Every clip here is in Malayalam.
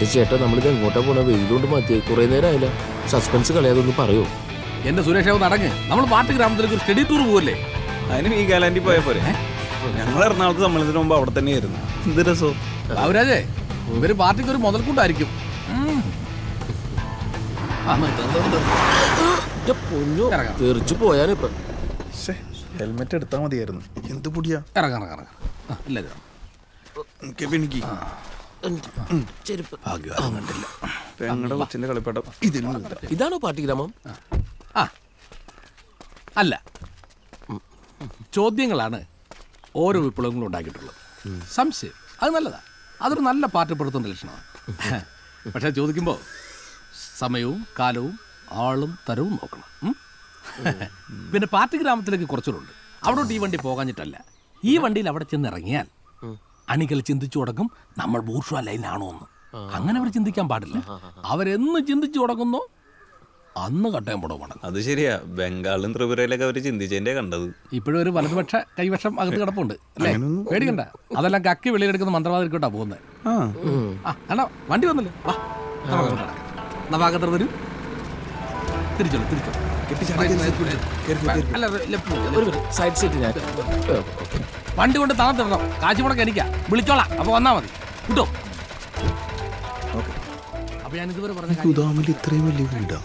എന്റെ ചേട്ടൻ നമ്മളിത് എങ്ങോട്ടാ പോണ? വെയിലുകൊണ്ട് മതി കുറേ നേരം ആയില്ല സസ്പെൻസ് കളയാതൊന്ന് പറയോ. എന്റെ സുരേഷ് നടങ്ങ് നമ്മൾ പാട്ട് ഗ്രാമത്തിലേക്ക് ഒരു സ്റ്റഡി ടൂർ പോവല്ലേ? അതിന് ഈ കാലാൻഡി പോയ പോരെ. ഞങ്ങൾ എറണാകുളത്ത് സമ്മേളനത്തിന് മുമ്പ് അവിടെ തന്നെ ആയിരുന്നു എന്ത് രസോ? അവരാജേ ഇവർ പാർട്ടിക്ക് ഒരു മുതൽക്കൂട്ടായിരിക്കും. ഇറങ്ങാം. തെറിച്ചു പോയാനിപ്പൊ ഹെൽമെറ്റ് എടുത്താൽ മതിയായിരുന്നു. എന്ത് പൊടിയാ? ഇറങ്ങാം ഇറങ്ങാം ഇറങ്ങാം ആ, ഇല്ല ഇല്ല. എനിക്ക്. ചെരുപ്പ്. പെങ്ങളുടെ കൊച്ചിന്റെ കളിപ്പാട്ടം. ഇതാണോ പാർട്ടി ഗ്രാമം ആ. അല്ല. ചോദ്യങ്ങളാണ് ഓരോ വിപ്ലവങ്ങളും ഉണ്ടാക്കിയിട്ടുള്ളത്. സംശയം. അത് നല്ലതാ. അതൊരു നല്ല പാർട്ടിപ്പെടുത്തുന്ന ലക്ഷണമാണ്. പക്ഷെ ചോദിക്കുമ്പോൾ സമയവും കാലവും ആളും തരവും നോക്കണം. പിന്നെ പാർട്ടി ഗ്രാമത്തിലേക്ക് കുറച്ചുകൂടെ ഉണ്ട്. അവിടോട്ട് ഈ വണ്ടി പോകാഞ്ഞിട്ടല്ല. ഈ വണ്ടിയിൽ അവിടെ ചെന്ന് ഇറങ്ങിയാൽ അണികൾ ചിന്തിച്ചു തുടങ്ങും നമ്മൾ ബൂർഷ ലൈനാണോ എന്ന്. അങ്ങനെ അവർ ചിന്തിക്കാൻ പാടില്ല. അവരെന്ന് ചിന്തിച്ചു തുടങ്ങുന്നോ അന്ന് കട്ടയം പണം അത് ശരിയാ. ബംഗാളിലും ത്രിപുരയിലൊക്കെ അവർ ചിന്തിച്ചതിന്റെ കണ്ടത്. ഇപ്പോഴും ഒരു വലതുപക്ഷ കൈവശം അകത്ത് കിടപ്പുണ്ട് അല്ലേ? പേടിക്കണ്ട. അതെല്ലാം കക്കി വെളിയിലെടുക്കുന്ന മന്ത്രവാദിക്കോട്ടാ പോകുന്നത് കണ്ട? വണ്ടി വന്നില്ലേ. നവാഗതർ വരൂ. തിരിച്ചോളൂ തിരിച്ചോളൂ. അല്ല സൈഡ് സീറ്റ് ഞാൻ. വണ്ടി കൊണ്ട് തണത്തിടണം കാശ് മുടക്ക് എനിക്കാ. വിളിച്ചോളാം. അപ്പൊ വന്നാ മതി. കിട്ടോ? അപ്പൊ ഞാൻ ഇതുവരെ പറഞ്ഞ ഇത്രയും വലിയ വീടാ.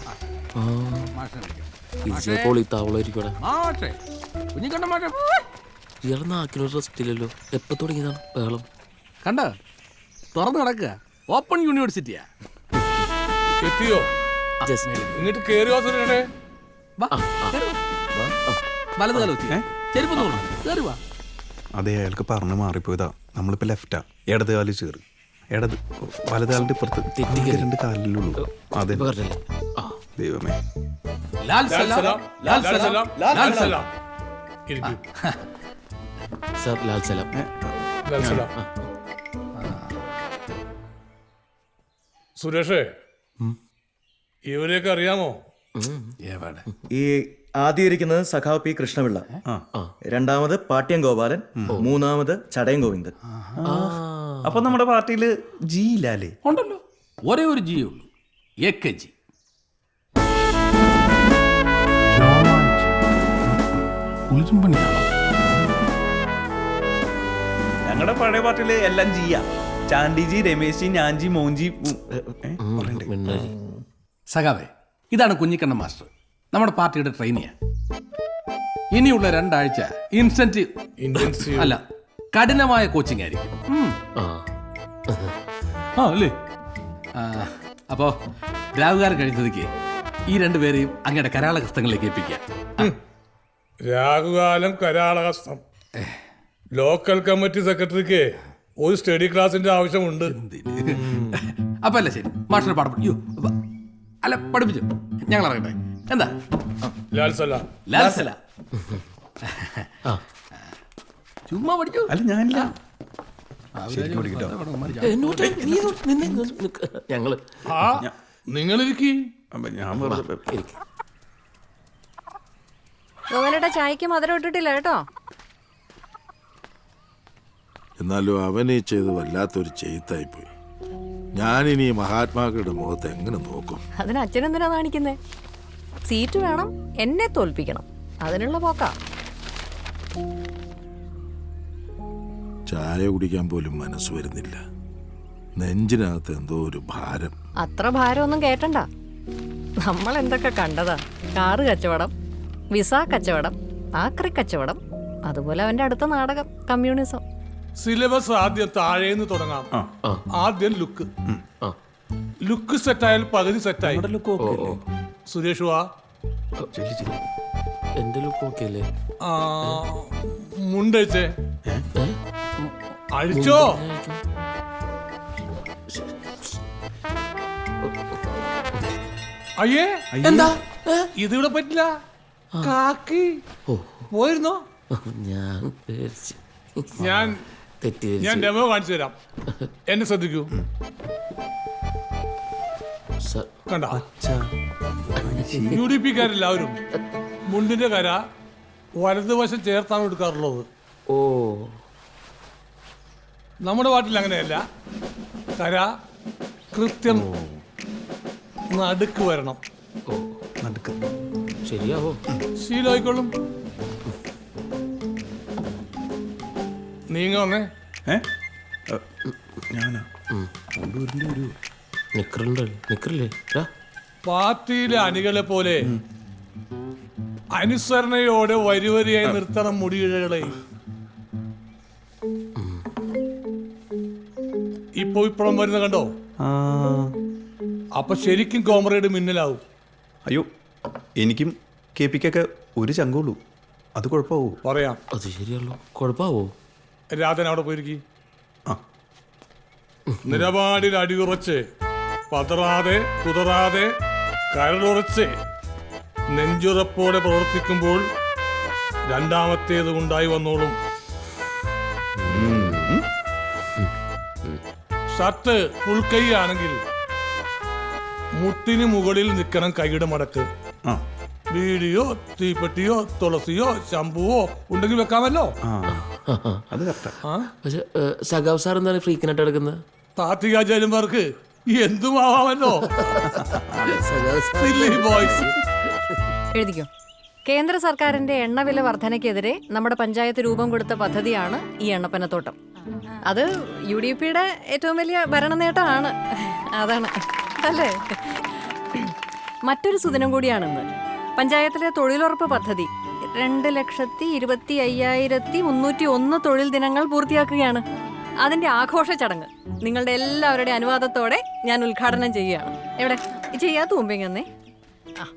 എപ്പോ തുടങ്ങിയതാണ് ബഹളം? കണ്ട? തുറന്നു കിടക്കുക. ഓപ്പൺ യൂണിവേഴ്സിറ്റിയാ എത്തിയോ. വലത് കാലം ചെരുപ്പ് വാ. അതെ അയാൾക്ക് പറഞ്ഞു മാറിപ്പോയതാ. നമ്മളിപ്പോ ലെഫ്റ്റാ ഇടത് കാലിൽ ചേറ് ഇടത് വലത് കാലിന്റെ ഇപ്പുറത്ത്. ആകെ രണ്ട് കാലിലുള്ളൂ അതെ ഇപ്പൊ പറഞ്ഞല്ലേ? ആ. ദൈവമേ. ലാൽ സലാം. ലാൽ സലാം. ലാൽ സലാം. ഇരിക്കൂ. സാർ ലാൽ സലാം. ലാൽ സലാം. സുരേഷേ ഇവരെയൊക്കെ അറിയാമോ? ഈ ആദ്യം ഇരിക്കുന്നത് സഖാവ് പി കൃഷ്ണപിള്ള. രണ്ടാമത് പാട്യം ഗോപാലൻ മൂന്നാമത് ചടയം ഗോവിന്ദൻ. അപ്പൊ നമ്മുടെ പാർട്ടിയിൽ ജി ഇല്ലാലേ ഉണ്ടല്ലോ. ഒരേ ഒരു ജി ഉള്ളൂ. A K G. ഞങ്ങളുടെ പഴയ പാർട്ടിയിൽ എല്ലാം ജിയാ. ചാണ്ടിജി രമേശ് ജി ഞാൻജി മോൻജി സഖാവേ ഇതാണ് കുഞ്ഞിക്കണ്ണ മാസ്റ്റർ. നമ്മുടെ പാർട്ടിയുടെ ട്രെയിനിയാ ഇനിയുള്ള രണ്ടാഴ്ച ഇൻസെന്റീവ് ഇന്റൻസീവ് അല്ല കഠിനമായ കോച്ചിങ് ആയിരിക്കും. ഉം. ആ. ആ അല്ലേ? ആ, അപ്പോ രാഹുകാരൻ കഴിഞ്ഞതിക്ക് ഈ രണ്ടുപേരെയും അങ്ങയുടെ കരാള ഹസ്തങ്ങളിലേക്ക് ഏൽപ്പിക്കാം. ആ, രാഹുകാലം കരാളഹസ്തം. ലോക്കൽ കമ്മിറ്റി സെക്രട്ടറിക്ക് ഒരു സ്റ്റഡി ക്ലാസിന്റെ ആവശ്യമുണ്ട്. അപ്പൊ അല്ല ശരി. പാഠം പഠി- അല്ല പഠിപ്പിച്ചു. ഞങ്ങൾ അറിയട്ടെ എന്താ? ലാൽ സലാം. ലാൽസല ചുമ്മാ പഠിച്ചു? അല്ല ഞാനില്ല. ഇങ്ങോട്ട് നിന്നെ ഞങ്ങൾ. ആ നിങ്ങളിരിക്കി അപ്പൊ ഞാൻ വെറുതെ. ഗോവനയുടെ ചായക്ക് മധുരം ഇട്ടിട്ടില്ല കേട്ടോ. എന്നാലും അവൻ ഈ ചെയ്ത് വല്ലാത്തൊരു ചെയ്ത്തായിപ്പോയി. ഞാനിനി ഈ മഹാത്മാക്കളുടെ മുഖത്ത് എങ്ങനെ നോക്കും? അതിന് അച്ഛനെന്തിനാ കാണിക്കുന്നേ സീറ്റ് വേണം എന്നെ തോൽപ്പിക്കണം. അതിനുള്ള പോക്കാ. ചായ കുടിക്കാൻ പോലും മനസ്സ് വരുന്നില്ല. നെഞ്ചിനകത്ത് എന്തോ ഒരു ഭാരം. അത്ര ഭാരമൊന്നും കേട്ടണ്ട നമ്മൾ എന്തൊക്കെ കണ്ടതാ? കാറ് കച്ചവടം വിസ കച്ചവടം ആക്രി കച്ചവടം അതുപോലെ അവന്റെ അടുത്ത നാടകം കമ്മ്യൂണിസം. സിലബസ് ആദ്യം താഴേന്ന് തുടങ്ങാം. ആദ്യം ലുക്ക്. ലുക്ക് സെറ്റായാൽ പകുതി സെറ്റായി സുരേഷ് വാ. എന്റെ ലുക്ക് ഓക്കെ അല്ലേ? ആ, മുണ്ടഴിച്ചേ അഴിച്ചോ. അയ്യേ. എന്താ? ഏ? ഇതിവിടെ പറ്റില്ല. കാക്കി. പോയിരുന്നോ? ഞാൻ പേടിച്ച്. ഞാൻ തെറ്റിദ്ധരിച്ചു. ഞാൻ ഡെമോ കാണിച്ചു തരാം. എന്നെ ശ്രദ്ധിക്കൂ. കണ്ട? യു ഡി പിക്കാരെല്ലാവരും മുണ്ടിന്റെ കര വലതുവശം ചേർത്താണ് എടുക്കാറുള്ളത്. ഓ. നമ്മുടെ പാട്ടിൽ അങ്ങനെയല്ല. കര കൃത്യം നടുക്ക് വരണം. നടുക്ക്. ശരിയാവോ? ശീലമായിക്കോളും. നീങ്ങ വന്നേ. ഏ? ഞാനാ? ഒരു പാർട്ടിയിലെ അണികളെ പോലെ അനുസരണയോടെ വരിവരിയായി നിർത്തണം മുടിയിഴകളെ. ഇപ്പൊ ഇപ്പഴും വരുന്ന കണ്ടോ? ആ. അപ്പൊ ശരിക്കും കോമറേഡ് മിന്നലാവും. അയ്യോ എനിക്കും കെ പിക്കൊക്കെ ഒരു ചങ്കുള്ളൂ. അത് കുഴപ്പമാവോ? പറയാം. അത് ശരിയല്ലോ കുഴപ്പമാവോ? രാധൻ അവിടെ പോയിരിക്കും. നിലപാടിൽ അടിയുറച്ച് പതറാതെ കുതറാതെ കരളുറച്ച് നെഞ്ചുറപ്പോടെ പ്രവർത്തിക്കുമ്പോൾ രണ്ടാമത്തേത് ഉണ്ടായി വന്നോളും. ഷർട്ട് ഉൾക്കൈ കൈ ആണെങ്കിൽ മുട്ടിന് മുകളിൽ നിൽക്കണം കൈയുടെ മടക്ക്. വീടിയോ ബീഡിയോ തീപ്പെട്ടിയോ തുളസിയോ ശംഭുവോ ഉണ്ടെങ്കിൽ വെക്കാമല്ലോ. സഖാവ് സാർ എന്താണ് ഫ്രീക്കനായിട്ട് എടുക്കുന്നത് താത്വികാചാര്യന്മാർക്ക് എന്തുമാവാമല്ലോ ബോയ്സ്. എഴുതിക്കോ. കേന്ദ്ര സർക്കാരിന്റെ എണ്ണവില വർധനയ്ക്കെതിരെ നമ്മുടെ പഞ്ചായത്ത് രൂപം കൊടുത്ത പദ്ധതിയാണ് ഈ എണ്ണപ്പനത്തോട്ടം. അത് യു ഡി പിയുടെ ഏറ്റവും വലിയ ഭരണ നേട്ടമാണ് അതാണ്. അല്ലേ? മറ്റൊരു സുദിനം കൂടിയാണെന്ന്. പഞ്ചായത്തിലെ തൊഴിലുറപ്പ് പദ്ധതി രണ്ട് ലക്ഷത്തി ഇരുപത്തി അയ്യായിരത്തി മുന്നൂറ്റി ഒന്ന് തൊഴിൽ ദിനങ്ങൾ പൂർത്തിയാക്കുകയാണ്. അതിന്റെ ആഘോഷ ചടങ്ങ്. നിങ്ങളുടെ എല്ലാവരുടെ അനുവാദത്തോടെ ഞാൻ ഉദ്ഘാടനം ചെയ്യുകയാണ്. എവിടെ? ചെയ്യാത്ത മുമ്പിങ്ങന്നേ ആ.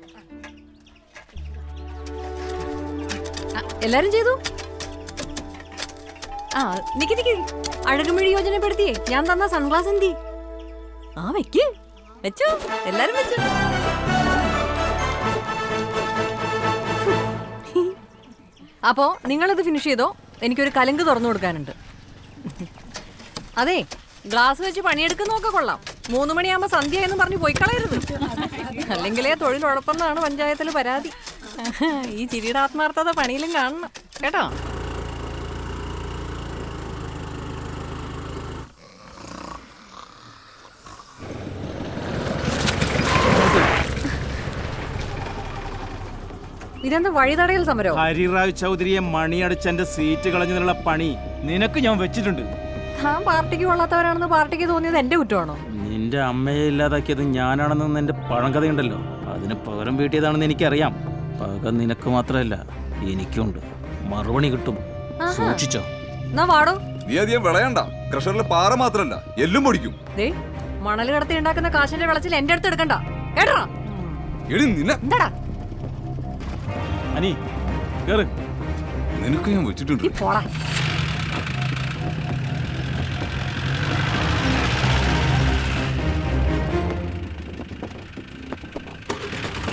എല്ലാരും ചെയ്തു? ആ നിക്ക് നിക്ക്. അഴകുമിഴി യോജനപ്പെടുത്തിയേ. ഞാൻ തന്ന സൺഗ്ലാസ് എന്തി? ആ വെക്ക്. വെച്ചു. എല്ലാരും വെച്ചു. അപ്പോ നിങ്ങളിത് ഫിനിഷ് ചെയ്തോ? എനിക്കൊരു കലങ്ക് തുറന്നു കൊടുക്കാനുണ്ട്. അതെ ഗ്ലാസ് വെച്ച് പണിയെടുക്കുന്നൊക്കെ കൊള്ളാം. മൂന്ന് മണിയാകുമ്പോ സന്ധ്യ എന്ന് പറഞ്ഞ് പോയി കളയരുത്. അല്ലെങ്കിലേ തൊഴിലുറപ്പെന്നാണ് പഞ്ചായത്തിൽ പരാതി. ഈ ചിരിയുടെ ആത്മാർത്ഥത പണിയിലും കാണണം. കേട്ടോ? ഇതെന്താ വഴിതടയൽ സമരം? ഹരിറാവ് ചൗധരിയെ മണിയടിച്ചെന്റെ സീറ്റ് കളഞ്ഞതിനുള്ള പണി നിനക്ക് ഞാൻ വെച്ചിട്ടുണ്ട്. ആ പാർട്ടിക്ക് കൊള്ളാത്തവരാണെന്ന് പാർട്ടിക്ക് തോന്നിയത് എന്റെ കുറ്റമാണോ? നിന്റെ അമ്മയെ ഇല്ലാതാക്കിയത് ഞാനാണെന്ന് എന്റെ പഴങ്കഥയുണ്ടല്ലോ. അതിന് പകരം വീട്ടിയതാണെന്ന് എനിക്കറിയാം. പക നിനക്ക് മാത്രമല്ല എനിക്കുണ്ട്. മറുപടി കിട്ടും. സൂക്ഷിച്ചോ. എന്നാ വാടോ. നീ അധികം വിളയണ്ട. ക്രഷറിൽ പാറ മാത്രല്ല എല്ലും പൊടിക്കും. ദേ മണൽ കടത്തി ഉണ്ടാക്കുന്ന കാശിന്റെ വിളച്ചിൽ എന്റെ അടുത്ത് എടുക്കണ്ട. കേട്ടോ? എടി നിന്നെ എന്താടാ? അനി കേറ്. നിനക്ക് ഞാൻ വെച്ചിട്ടുണ്ട്. നീ പോടാ.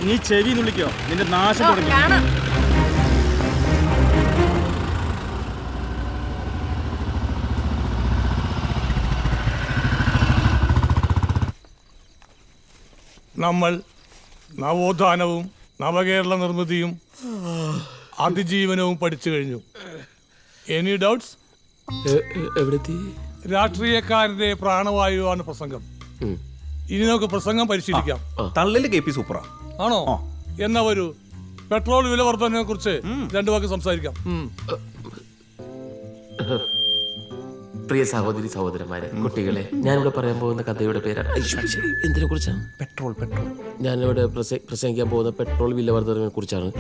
നീ ചെവി നുള്ളിക്കോ. നിന്റെ നാശം തുടങ്ങി. നമ്മൾ നവോത്ഥാനവും നവകേരള നിർമ്മിതിയും അതിജീവനവും പഠിച്ചു കഴിഞ്ഞു. എനി ഡൗട്ട്സ് രാഷ്ട്രീയക്കാരന്റെ പ്രാണവായുവാണ് പ്രസംഗം. ഇനി നമുക്ക് പ്രസംഗം പരിശീലിക്കാം. തള്ളിൽ കെ പി സൂപ്പറാ. ആണോ? എന്നാ വരൂ. പെട്രോൾ വില വർധനയെ കുറിച്ച് രണ്ടു വാക്ക് സംസാരിക്കാം. പ്രിയ സഹോദരി സഹോദരന്മാരെ കുട്ടികളെ ഞാനിവിടെ പറയാൻ പോകുന്ന കഥയുടെ പേരാണ്. എന്തിനെ കുറിച്ചാണ് പെട്രോൾ പെട്രോൾ. ഞാനിവിടെ പ്രസ- പ്രസംഗിക്കാൻ പോകുന്ന പെട്രോൾ വില വർധനവിനെ കുറിച്ചാണ്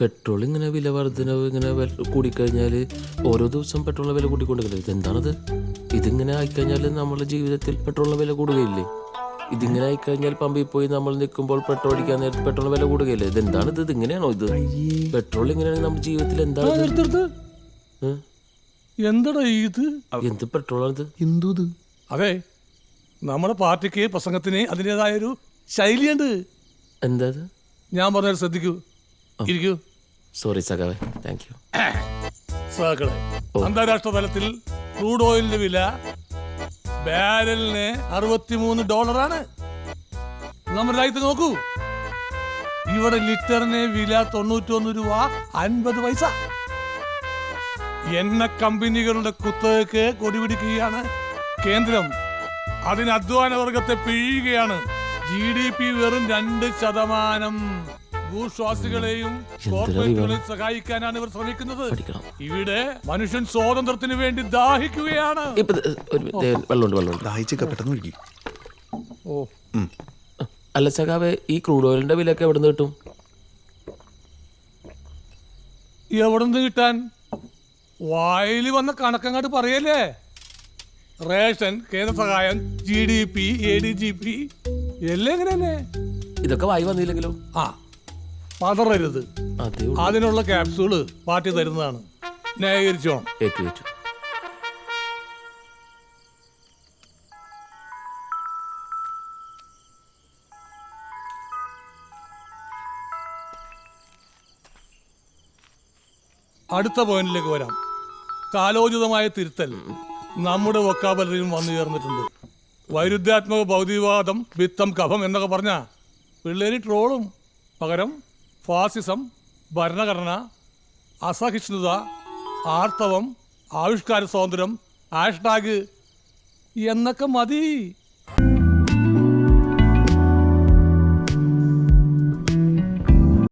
പെട്രോൾ ഇങ്ങനെ വില വർധനവ് ഇങ്ങനെ കൂടിക്കഴിഞ്ഞാൽ ഓരോ ദിവസം പെട്രോളിന്റെ വില കൂട്ടിക്കൊണ്ടിരിക്കുന്നത് ഇതെന്താണത്? ഇതിങ്ങനെ ആയിക്കഴിഞ്ഞാൽ നമ്മുടെ ജീവിതത്തിൽ പെട്രോളിന്റെ വില കൂടുകയില്ലേ? ഇതിങ്ങനെ ആയിക്കഴിഞ്ഞാൽ പമ്പിൽ പോയി നമ്മൾ നിൽക്കുമ്പോൾ പെട്രോൾ അടിക്കാൻ നേരത്തെ പെട്രോൾ വില കൂടുകയല്ലേ? ഇത് എന്താണ് ഇത്? ഇങ്ങനെയാണോ ഇത്? പെട്രോൾ ഇങ്ങനെയാണെങ്കിൽ നമ്മുടെ ജീവിതത്തിൽ എന്താണ് ഇത്? എന്തടാ ഇത്? എന്ത് പെട്രോളാണിത് എന്തൂത് അതെ നമ്മുടെ പാർട്ടിക്ക് പ്രസംഗത്തിന് അതിന്റെതായൊരു ശൈലിയുണ്ട്. എന്താ ഇത്? ഞാൻ പറഞ്ഞാൽ ശ്രദ്ധിക്കൂ. ഇരിക്കൂ. സോറി സഖാവേ. താങ്ക് യു സഹകളെ അന്താരാഷ്ട്ര തലത്തിൽ ക്രൂഡ് ഓയിലിന്റെ വില ബാരലിന് അറുപത്തിമൂന്ന് ഡോളറാണ്. നമ്മുടെ രാജ്യത്ത് നോക്കൂ. ഇവിടെ ലിറ്ററിന് വില തൊണ്ണൂറ്റൊന്ന് രൂപ അൻപത് പൈസ. എണ്ണ കമ്പനികളുടെ കുത്തകക്ക് കൊടിപിടിക്കുകയാണ് കേന്ദ്രം അതിന് അധ്വാന വർഗത്തെ പിഴിയുകയാണ്. ജി ഡി പി വെറും രണ്ട് ശതമാനം. ഭൂശ്വാസികളെയും കോർപ്പറേറ്റുകളെയും സഹായിക്കാനാണ് ഇവർ ശ്രമിക്കുന്നത്. ഇവിടെ മനുഷ്യൻ സ്വാതന്ത്ര്യത്തിന് വേണ്ടി ദാഹിക്കുകയാണ്. ദാഹിച്ചൊക്കെ പെട്ടെന്ന് ഒഴുകി ഓ. അല്ല സഖാവേ ഈ ക്രൂഡ് ഓയിലിന്റെ വിലയൊക്കെ എവിടെ നിന്ന് കിട്ടും? എവിടെ നിന്ന് കിട്ടാൻ? വായിൽ വന്ന കണക്കങ്ങാട്ട് പറയല്ലേ? റേഷൻ കേന്ദ്ര സഹായം G D P A D G P എല്ലാം ഇങ്ങനെ തന്നെ ഇതൊക്കെ വായി വന്നില്ലെങ്കിലും? ആ. പതറരുത്. അതേ അതിനുള്ള ക്യാപ്സൂൾ പാർട്ടി തരുന്നതാണ്. ന്യായീകരിച്ചോണം ഏറ്റു ഏറ്റു അടുത്ത പോയിന്റിലേക്ക് വരാം. കാലോചിതമായ തിരുത്തൽ നമ്മുടെ വൊക്കാബലറിയും വന്നു ചേർന്നിട്ടുണ്ട്. വൈരുദ്ധ്യാത്മക ഭൗതികവാദം വിത്തം കഫം എന്നൊക്കെ പറഞ്ഞ പിള്ളേര് ട്രോളും പകരം ഫാസിസം ഭരണഘടന അസഹിഷ്ണുത ആർത്തവം ആവിഷ്കാര സ്വാതന്ത്ര്യം ഹാഷ്ടാഗ് എന്നൊക്കെ മതി.